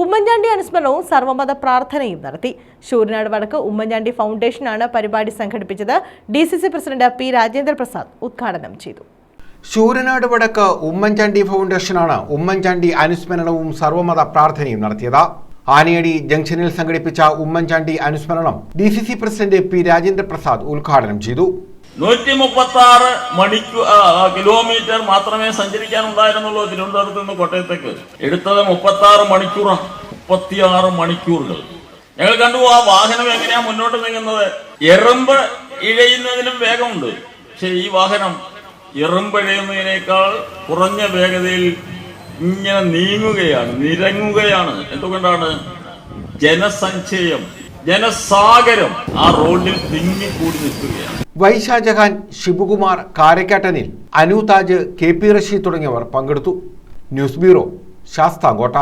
ഉമ്മൻചാണ്ടി അനുസ്മരണവും സർവമത പ്രാർത്ഥനയും നടത്തി. ശൂരനാട് വടക്ക് ഉമ്മൻചാണ്ടി ഫൗണ്ടേഷനാണ് പരിപാടി സംഘടിപ്പിച്ചത്. D president P Rajendra Prasad ഉദ്ഘാടനം ചെയ്തു. ശൂരനാട് വടക്ക് ഉമ്മൻചാണ്ടി ഫൗണ്ടേഷനാണ് ഉമ്മൻചാണ്ടി അനുസ്മരണവും സർവമത പ്രാർത്ഥനയും നടത്തിയത്. ആനയടി ജംഗ്ഷനിൽ സംഘടിപ്പിച്ച ഉമ്മൻചാണ്ടി അനുസ്മരണം D president P Rajendra Prasad ഉദ്ഘാടനം ചെയ്തു. നൂറ്റി മുപ്പത്തി ആറ് മണിക്കൂ ആ, ആ, കിലോമീറ്റർ മാത്രമേ സഞ്ചരിക്കാനുണ്ടായിരുന്നുള്ളൂ തിരുവനന്തപുരത്ത് നിന്ന് കോട്ടയത്തേക്ക്. എടുത്തത് മുപ്പത്തി ആറ് മണിക്കൂറാണ് മുപ്പത്തിയാറ് മണിക്കൂറുകൾ. ഞങ്ങൾ കണ്ടു ആ വാഹനം എങ്ങനെയാ മുന്നോട്ട് നീങ്ങുന്നത്? എറുമ്പ് ഇഴയുന്നതിനും വേഗമുണ്ട്. പക്ഷെ ഈ വാഹനം എറുമ്പ് ഇഴയുന്നതിനേക്കാൾ കുറഞ്ഞ വേഗതയിൽ ഇങ്ങനെ നീങ്ങുകയാണ് നിരങ്ങുകയാണ്. എന്തുകൊണ്ടാണ്? ജനസഞ്ചയം ജനസാഗരം ആ റോഡിൽ തിങ്ങിക്കൂടി നിൽക്കുകയാണ്. വൈഷാജഹാൻ ശിവകുമാർ കാരക്കാട്ടനിൽ അനു താജ് കെ പി റഷീദ് തുടങ്ങിയവർ പങ്കെടുത്തു. News bureau Sasthamkotta.